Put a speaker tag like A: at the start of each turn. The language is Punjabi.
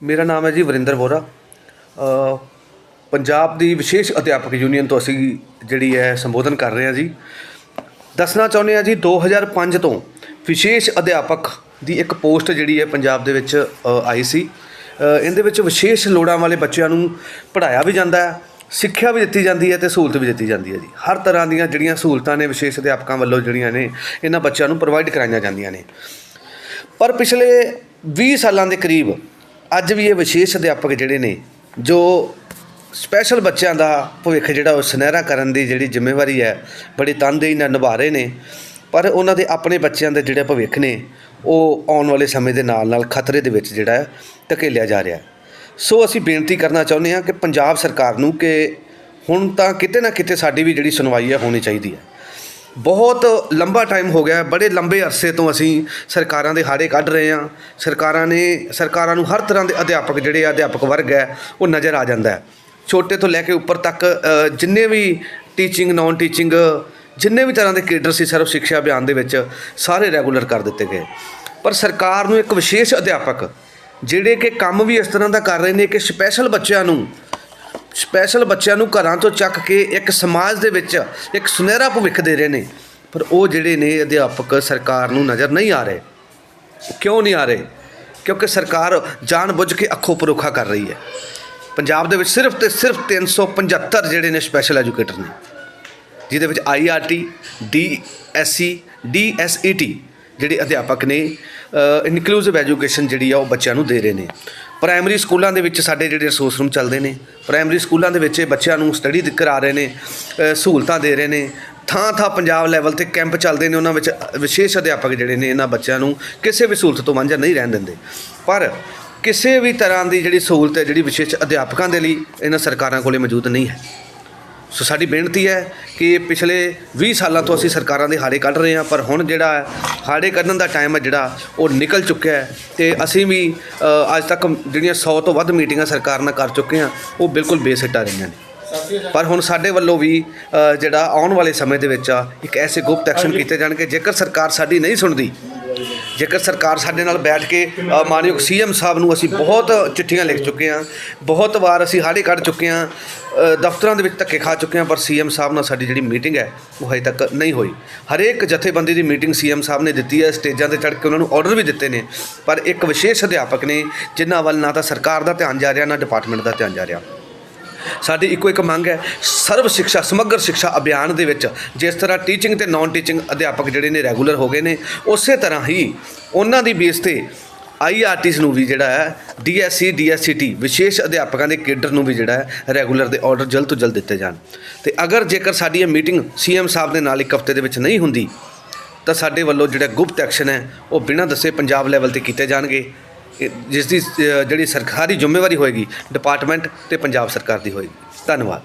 A: ਮੇਰਾ ਨਾਮ ਹੈ ਜੀ ਵਰਿੰਦਰ ਬੋਰਾ ਪੰਜਾਬ ਦੀ ਵਿਸ਼ੇਸ਼ ਅਧਿਆਪਕ ਯੂਨੀਅਨ ਤੋਂ ਅਸੀਂ ਜਿਹੜੀ ਹੈ ਸੰਬੋਧਨ ਕਰ ਰਹੇ ਹਾਂ ਜੀ। ਦੱਸਣਾ ਚਾਹੁੰਦੇ ਹਾਂ ਜੀ 2005 ਤੋਂ ਵਿਸ਼ੇਸ਼ ਅਧਿਆਪਕ ਦੀ ਇੱਕ ਪੋਸਟ ਜਿਹੜੀ ਹੈ ਪੰਜਾਬ ਦੇ ਵਿੱਚ ਆਈ ਸੀ। ਇਹਦੇ ਵਿੱਚ ਵਿਸ਼ੇਸ਼ ਲੋੜਾਂ ਵਾਲੇ ਬੱਚਿਆਂ ਨੂੰ ਪੜ੍ਹਾਇਆ ਵੀ ਜਾਂਦਾ ਹੈ, ਸਿੱਖਿਆ ਵੀ ਦਿੱਤੀ ਜਾਂਦੀ ਹੈ ਤੇ ਸਹੂਲਤ ਵੀ ਦਿੱਤੀ ਜਾਂਦੀ ਹੈ ਜੀ। ਹਰ ਤਰ੍ਹਾਂ ਦੀਆਂ ਜਿਹੜੀਆਂ ਸਹੂਲਤਾਂ ਨੇ ਵਿਸ਼ੇਸ਼ ਅਧਿਆਪਕਾਂ ਵੱਲੋਂ ਜਿਹੜੀਆਂ ਨੇ, ਇਹਨਾਂ ਬੱਚਿਆਂ ਨੂੰ ਪ੍ਰੋਵਾਈਡ ਕਰਾਈਆਂ ਜਾਂਦੀਆਂ ਨੇ। ਪਰ ਪਿਛਲੇ 20 ਸਾਲਾਂ ਦੇ ਕਰੀਬ ਅੱਜ ਵੀ ਇਹ ਵਿਸ਼ੇਸ਼ ਅਧਿਆਪਕ ਜਿਹੜੇ ਨੇ, ਜੋ ਸਪੈਸ਼ਲ ਬੱਚਿਆਂ ਦਾ ਭਵਿੱਖ ਜਿਹੜਾ ਉਹ ਸੁਨਹਿਰਾ ਕਰਨ ਦੀ ਜਿਹੜੀ ਜ਼ਿੰਮੇਵਾਰੀ ਹੈ, ਬੜੀ ਤਨਦੇਹੀ ਨਾਲ ਨਿਭਾ ਰਹੇ ਨੇ, ਪਰ ਉਹਨਾਂ ਦੇ ਆਪਣੇ ਬੱਚਿਆਂ ਦੇ ਜਿਹੜੇ ਭਵਿੱਖ ਨੇ, ਉਹ ਆਉਣ ਵਾਲੇ ਸਮੇਂ ਦੇ ਨਾਲ ਨਾਲ ਖਤਰੇ ਦੇ ਵਿੱਚ ਜਿਹੜਾ ਹੈ ਧਕੇਲਿਆ ਜਾ ਰਿਹਾ ਸੋ ਅਸੀਂ ਬੇਨਤੀ ਕਰਨਾ ਚਾਹੁੰਦੇ ਹਾਂ ਕਿ ਪੰਜਾਬ ਸਰਕਾਰ ਨੂੰ ਕਿ ਹੁਣ ਤਾਂ ਕਿਤੇ ਨਾ ਕਿਤੇ ਸਾਡੀ ਵੀ ਜਿਹੜੀ ਸੁਣਵਾਈ ਹੈ, ਹੋਣੀ ਚਾਹੀਦੀ ਹੈ। ਬਹੁਤ ਲੰਬਾ ਟਾਈਮ ਹੋ ਗਿਆ ਬੜੇ ਲੰਬੇ ਅਰਸੇ ਤੋਂ ਅਸੀਂ ਸਰਕਾਰਾਂ ਦੇ ਹਾੜੇ ਕੱਢ ਰਹੇ ਹਾਂ। ਸਰਕਾਰਾਂ ਨੇ, ਸਰਕਾਰਾਂ ਨੂੰ ਹਰ ਤਰ੍ਹਾਂ ਦੇ ਅਧਿਆਪਕ ਜਿਹੜੇ ਆ, ਅਧਿਆਪਕ ਵਰਗ ਹੈ, ਉਹ ਨਜ਼ਰ ਆ ਜਾਂਦਾ ਛੋਟੇ ਤੋਂ ਲੈ ਕੇ ਉੱਪਰ ਤੱਕ ਜਿੰਨੇ ਵੀ ਟੀਚਿੰਗ ਨਾਨ ਟੀਚਿੰਗ ਜਿੰਨੇ ਵੀ ਤਰ੍ਹਾਂ ਦੇ ਕੇਡਰ ਸੀ ਸਰਵ ਸਿੱਖਿਆ ਅਭਿਆਨ ਦੇ ਵਿੱਚ, ਸਾਰੇ ਰੈਗੂਲਰ ਕਰ ਦਿੱਤੇ ਗਏ। ਪਰ ਸਰਕਾਰ ਨੂੰ ਇੱਕ ਵਿਸ਼ੇਸ਼ ਅਧਿਆਪਕ, ਜਿਹੜੇ ਕਿ ਕੰਮ ਵੀ ਇਸ ਤਰ੍ਹਾਂ ਦਾ ਕਰ ਰਹੇ ਨੇ ਕਿ ਸਪੈਸ਼ਲ ਬੱਚਿਆਂ ਨੂੰ ਸਪੈਸ਼ਲ ਬੱਚਿਆਂ ਨੂੰ ਘਰਾਂ ਤੋਂ ਚੱਕ ਕੇ ਇੱਕ ਸਮਾਜ ਦੇ ਵਿੱਚ ਇੱਕ ਸੁਨਹਿਰਾ ਭਵਿੱਖ ਦੇ ਰਹੇ ਨੇ। ਪਰ ਉਹ ਜਿਹੜੇ ਨੇ ਅਧਿਆਪਕ ਸਰਕਾਰ ਨੂੰ ਨਜ਼ਰ ਨਹੀਂ ਆ ਰਹੇ। ਕਿਉਂ ਨਹੀਂ ਆ ਰਹੇ? ਕਿਉਂਕਿ ਸਰਕਾਰ ਜਾਣਬੁੱਝ ਕੇ ਅੱਖੋਂ ਪਰੋਖਾ ਕਰ ਰਹੀ ਹੈ। ਪੰਜਾਬ ਦੇ ਵਿੱਚ ਸਿਰਫ ਤੇ ਸਿਰਫ 375 ਜਿਹੜੇ ਨੇ ਸਪੈਸ਼ਲ ਐਜੂਕੇਟਰ ਨੇ। ਜਿਹਦੇ ਵਿੱਚ ਆਈਆਰਟੀ ਡੀਐਸਸੀ ਡੀਐਸਈਟੀ ਜਿਹੜੇ ਅਧਿਆਪਕ ਨੇ ਇਨਕਲੂਸਿਵ ਐਜੂਕੇਸ਼ਨ ਜਿਹੜੀ ਆ ਉਹ ਬੱਚਿਆਂ ਨੂੰ ਦੇ ਰਹੇ ਨੇ। ਪ੍ਰਾਇਮਰੀ ਸਕੂਲਾਂ ਦੇ ਵਿੱਚ ਸਾਡੇ ਜਿਹੜੇ ਰਿਸੋਰਸ ਰੂਮ ਚੱਲਦੇ ਨੇ, ਪ੍ਰਾਇਮਰੀ ਸਕੂਲਾਂ ਦੇ ਵਿੱਚ ਇਹ ਬੱਚਿਆਂ ਨੂੰ ਸਟੱਡੀ ਕਰਾ ਰਹੇ ਨੇ ਸਹੂਲਤਾਂ ਦੇ ਰਹੇ ਨੇ ਥਾਂ ਥਾਂ ਪੰਜਾਬ ਲੈਵਲ ਤੇ ਕੈਂਪ ਚੱਲਦੇ ਨੇ, ਉਹਨਾਂ ਵਿੱਚ ਵਿਸ਼ੇਸ਼ ਅਧਿਆਪਕ ਜਿਹੜੇ ਨੇ ਇਹਨਾਂ ਬੱਚਿਆਂ ਨੂੰ ਕਿਸੇ ਵੀ ਸਹੂਲਤ ਤੋਂ ਵਾਂਝਾ ਨਹੀਂ ਰਹਿਣ ਦਿੰਦੇ। ਪਰ ਕਿਸੇ ਵੀ ਤਰ੍ਹਾਂ ਦੀ ਜਿਹੜੀ ਸਹੂਲਤ ਹੈ, ਜਿਹੜੀ ਵਿਸ਼ੇਸ਼ ਅਧਿਆਪਕਾਂ ਦੇ ਲਈ ਇਹਨਾਂ ਸਰਕਾਰਾਂ ਕੋਲੇ ਮੌਜੂਦ ਨਹੀਂ ਹੈ। ਸੋ ਸਾਡੀ ਬੇਨਤੀ ਹੈ ਕਿ ਪਿਛਲੇ 20 ਸਾਲਾਂ ਤੋਂ ਅਸੀਂ ਸਰਕਾਰਾਂ ਦੇ ਹਾੜੇ ਕੱਢ ਰਹੇ ਹਾਂ ਪਰ ਹੁਣ ਜਿਹੜਾ ਹਾੜੇ ਕੱਢਣ ਦਾ ਟਾਈਮ ਹੈ ਜਿਹੜਾ ਉਹ ਨਿਕਲ ਚੁੱਕਿਆ ਹੈ ਤੇ ਅਸੀਂ ਵੀ ਅੱਜ ਤੱਕ ਜਿਹੜੀਆਂ 100 ਤੋਂ ਵੱਧ ਮੀਟਿੰਗਾਂ ਸਰਕਾਰ ਨਾਲ ਕਰ ਚੁੱਕੇ ਹਾਂ ਉਹ ਬਿਲਕੁਲ ਬੇਸਿੱਟਾ ਰਹੀਆਂ ਨੇ। ਪਰ ਹੁਣ ਸਾਡੇ ਵੱਲੋਂ ਵੀ ਜਿਹੜਾ ਆਉਣ ਵਾਲੇ ਸਮੇਂ ਦੇ ਵਿੱਚ ਆ ਇੱਕ ਐਸੇ ਗੁਪਤ ਐਕਸ਼ਨ ਕੀਤੇ ਜਾਣਗੇ ਜੇਕਰ ਸਰਕਾਰ ਸਾਡੀ ਨਹੀਂ ਸੁਣਦੀ ਜੇਕਰ ਸਰਕਾਰ ਸਾਡੇ ਨਾਲ ਬੈਠ ਕੇ ਅ, ਮਾਨਯੋਗ ਸੀਐਮ ਸਾਹਿਬ ਨੂੰ ਅਸੀਂ ਬਹੁਤ ਚਿੱਠੀਆਂ ਲਿਖ ਚੁੱਕੇ ਹਾਂ ਬਹੁਤ ਵਾਰ ਅਸੀਂ ਹਾੜੇ ਕੱਢ ਚੁੱਕੇ ਹਾਂ ਦਫ਼ਤਰਾਂ ਦੇ ਵਿੱਚ ਧੱਕੇ ਖਾ ਚੁੱਕੇ ਹਾਂ ਪਰ ਸੀਐਮ ਸਾਹਿਬ ਨਾਲ ਸਾਡੀ ਜਿਹੜੀ ਮੀਟਿੰਗ ਹੈ ਉਹ ਹਜੇ ਤੱਕ ਨਹੀਂ ਹੋਈ। ਹਰੇਕ ਜਥੇਬੰਦੀ ਦੀ ਮੀਟਿੰਗ ਸੀਐਮ ਸਾਹਿਬ ਨੇ ਦਿੱਤੀ ਹੈ ਸਟੇਜਾਂ ਤੇ ਚੜ੍ਹ ਕੇ ਉਹਨਾਂ ਨੂੰ ਆਰਡਰ ਵੀ ਦਿੱਤੇ ਨੇ ਪਰ ਇੱਕ ਵਿਸ਼ੇਸ਼ ਅਧਿਆਪਕ ਨੇ ਜਿਨ੍ਹਾਂ ਵੱਲ ਨਾ ਤਾਂ ਸਰਕਾਰ ਦਾ ਧਿਆਨ ਜਾ ਰਿਹਾ ਨਾ ਡਿਪਾਰਟਮੈਂਟ ਦਾ ਧਿਆਨ ਜਾ ਰਿਹਾ। ਸਾਡੀ ਇੱਕੋ ਇੱਕ ਮੰਗ ਹੈ ਸਰਵ ਸਿੱਖਿਆ, ਸਮਗਰ ਸਿੱਖਿਆ ਅਭਿਆਨ ਦੇ ਵਿੱਚ। ਜਿਸ ਤਰ੍ਹਾਂ ਟੀਚਿੰਗ ਤੇ ਨਾਨ ਟੀਚਿੰਗ ਅਧਿਆਪਕ ਜਿਹੜੇ ਨੇ ਰੈਗੂਲਰ ਹੋ ਗਏ ਨੇ, ਉਸੇ ਤਰ੍ਹਾਂ ਹੀ ਉਹਨਾਂ ਦੀ ਬੇਸ ਤੇ ਆਈਆਰਟੀਸ ਨੂੰ ਵੀ ਜਿਹੜਾ ਹੈ ਡੀਐਸਸੀ ਡੀਐਸਸੀਟੀ ਵਿਸ਼ੇਸ਼ ਅਧਿਆਪਕਾਂ ਦੇ ਕੇਡਰ ਨੂੰ ਵੀ ਜਿਹੜਾ ਹੈ ਰੈਗੂਲਰ ਦੇ ਆਰਡਰ ਜਲਦ ਤੋਂ ਜਲਦ ਦਿੱਤੇ ਜਾਣ। ਤੇ ਅਗਰ ਜੇਕਰ ਸਾਡੀ ਇਹ ਮੀਟਿੰਗ ਸੀਐਮ ਸਾਹਿਬ ਦੇ ਨਾਲ ਇੱਕ ਹਫ਼ਤੇ ਦੇ ਵਿੱਚ ਨਹੀਂ ਹੁੰਦੀ, ਤਾਂ ਸਾਡੇ ਵੱਲੋਂ ਜਿਹੜਾ ਗੁਪਤ ਐਕਸ਼ਨ ਹੈ, ਉਹ ਬਿਨਾਂ ਦੱਸੇ ਪੰਜਾਬ ਲੈਵਲ ਤੇ ਕੀਤੇ ਜਾਣਗੇ। ਜਿਸ ਦੀ ਜਿਹੜੀ ਸਰਕਾਰੀ ਜ਼ਿੰਮੇਵਾਰੀ ਹੋਏਗੀ ਡਿਪਾਰਟਮੈਂਟ ਅਤੇ ਪੰਜਾਬ ਸਰਕਾਰ ਦੀ ਹੋਏਗੀ। ਧੰਨਵਾਦ।